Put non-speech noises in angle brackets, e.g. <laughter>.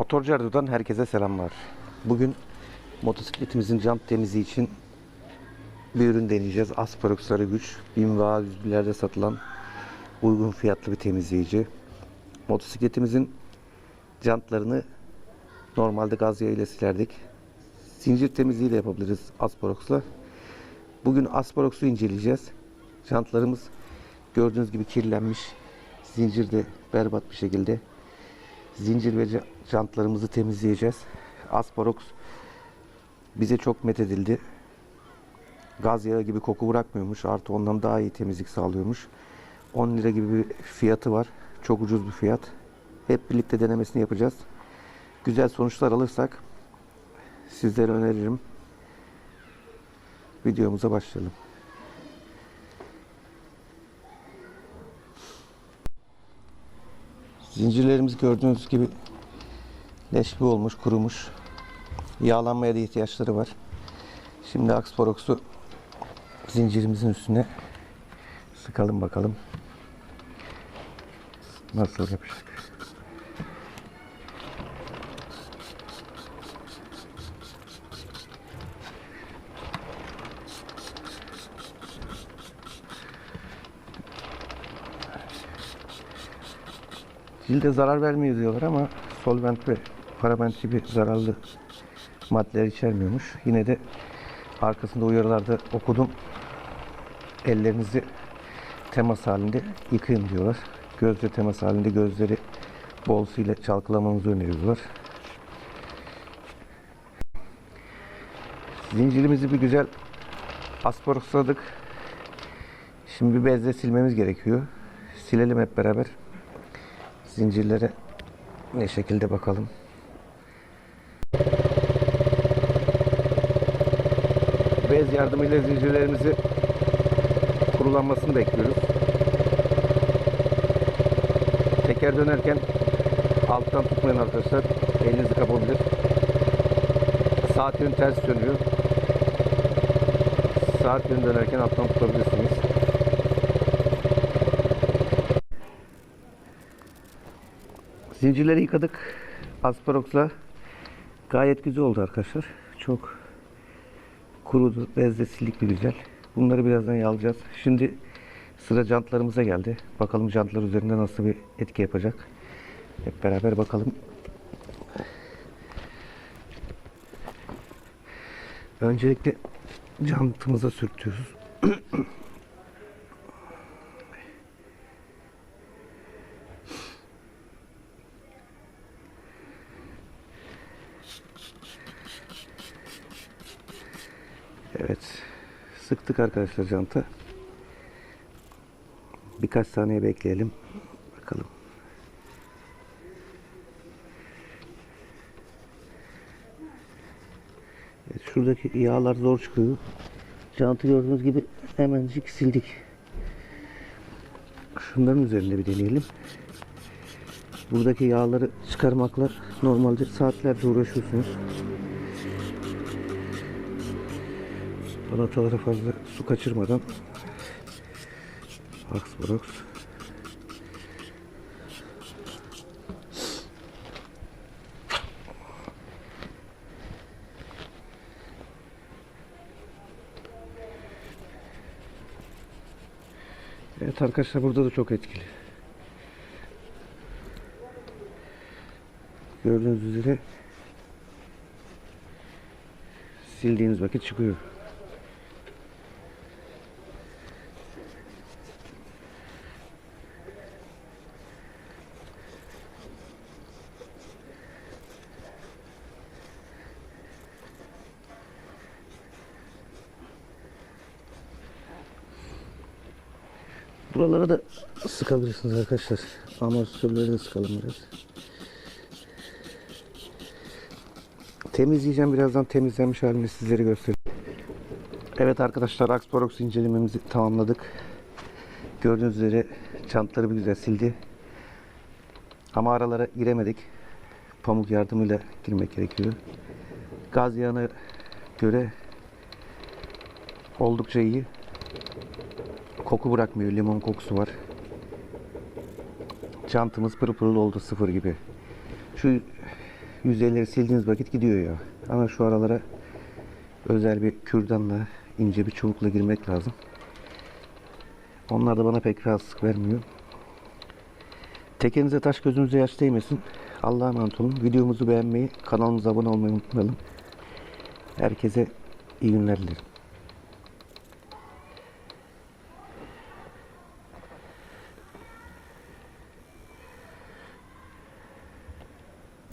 Motorcu Erdoğan'dan herkese selamlar. Bugün motosikletimizin jant temizliği için bir ürün deneyeceğiz. Asperox Sarı Güç. BİM ve A101'lerde satılan uygun fiyatlı bir temizleyici. Motosikletimizin jantlarını normalde gaz yağıyla silerdik. Zincir temizliği de yapabiliriz Asperox'la. Bugün Asperox'u inceleyeceğiz. Jantlarımız gördüğünüz gibi kirlenmiş. Zincir de berbat bir şekilde. Zincir ve jantlarımızı temizleyeceğiz. Asperox bize çok methedildi. Gaz yağı gibi koku bırakmıyormuş. Artı ondan daha iyi temizlik sağlıyormuş. 10 lira gibi bir fiyatı var. Çok ucuz bir fiyat. Hep birlikte denemesini yapacağız. Güzel sonuçlar alırsak sizlere öneririm. Videomuza başlayalım. Zincirlerimiz gördüğünüz gibi leş gibi olmuş, kurumuş. Yağlanmaya da ihtiyaçları var. Şimdi Axporox'u zincirimizin üstüne sıkalım bakalım. Nasıl yapacak? Cilde zarar vermiyor diyorlar ama solvent ve parabent gibi zararlı maddeler içermiyormuş. Yine de arkasında uyarılarda okudum. Ellerinizi temas halinde yıkayın diyorlar. Gözle temas halinde gözleri bol su ile çalkalamanızı öneriyorlar. Zincirimizi bir güzel asporoxladık. Şimdi bir bezle silmemiz gerekiyor. Silelim hep beraber. Zincirlere ne şekilde bakalım. Bez yardımıyla zincirlerimizi kurulanmasını bekliyoruz. Teker dönerken alttan tutmayın arkadaşlar. Elinizi kapabilir. Saat yönü ters dönüyor. Saat yönü dönerken alttan tutabilirsiniz. Zincirleri yıkadık. Asparox'la gayet güzel oldu arkadaşlar. Çok kurudu. Bezle sildik bir güzel. Bunları birazdan yağlayacağız. Şimdi sıra jantlarımıza geldi. Bakalım jantlar üzerinde nasıl bir etki yapacak. Hep beraber bakalım. Öncelikle jantımıza sürtüyoruz. <clears throat> Evet. Sıktık arkadaşlar janta. Birkaç saniye bekleyelim. Bakalım. Evet, şuradaki yağlar zor çıkıyor. Jantı gördüğünüz gibi hemencik sildik. Şunların üzerinde bir deneyelim. Buradaki yağları çıkarmakla normalde saatlerce uğraşıyorsunuz. Balatalara fazla su kaçırmadan Axborox Evet arkadaşlar burada da çok etkili. Gördüğünüz üzere sildiğiniz vakit çıkıyor. Buralara da sıkabilirsiniz arkadaşlar. Amortisörleri de sıkalım biraz. Temizleyeceğim birazdan temizlenmiş halini sizlere göstereyim. Evet arkadaşlar Axporox incelememizi tamamladık. Gördüğünüz üzere çantları bir güzel sildi. Ama aralara giremedik. Pamuk yardımıyla girmek gerekiyor. Gaz yağına göre oldukça iyi. Koku bırakmıyor. Limon kokusu var. Çantımız pırıl pırıl oldu sıfır gibi. Şu yüzeyleri sildiğiniz vakit gidiyor ya. Ama şu aralara özel bir kürdanla, ince bir çubukla girmek lazım. Onlar da bana pek rahatsızlık vermiyor. Tekenize taş gözünüze yaş değmesin. Allah'a emanet olun. Videomuzu beğenmeyi, kanalımıza abone olmayı unutmayalım. Herkese iyi günler dilerim.